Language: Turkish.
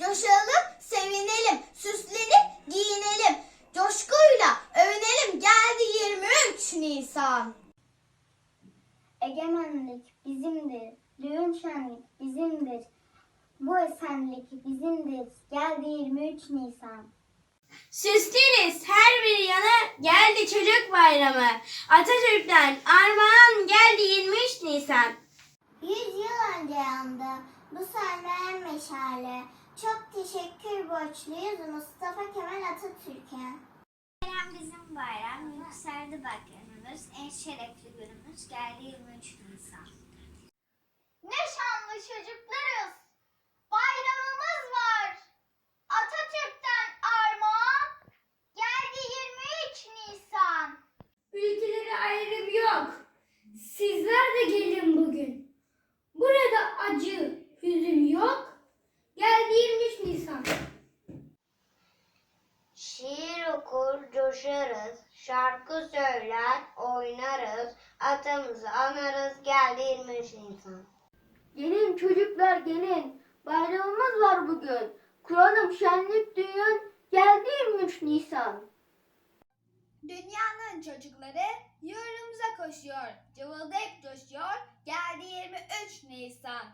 Coşalım, sevinelim, süslenip giyinelim. Coşkuyla övünelim geldi 23 Nisan. Egemenlik bizimdir, düğün şenlik bizimdir. Bu esenlik bizimdir, geldi 23 Nisan. Süsleriz her bir yana geldi çocuk bayramı. Atatürk'ten armağan geldi 23 Nisan. 100 yıl önce yandı bu sarmayan meşale. Borçluyuz Mustafa Kemal Atatürk'e. Bayram bizim bayram, yükseldi bak. En şerefli günümüz geldi 23 Nisan. Ne şanlı çocuklarız. Bayramımız var. Atatürk'ten armağan geldi 23 Nisan. Ülkelere ayrım yok. Sizler de gelin bugün. Burada acı, hüzün yok. Geldi 23 Nisan. Şiir okur, coşarız, şarkı söyler, oynarız, atamızı anarız, geldi 23 Nisan. Gelin çocuklar gelin. Bayramımız var bugün. Kuralım şenlik düğün. Geldi 23 Nisan. Dünyanın çocukları yurdumuza koşuyor. Cıvıldayıp coşuyor. Geldi 23 Nisan.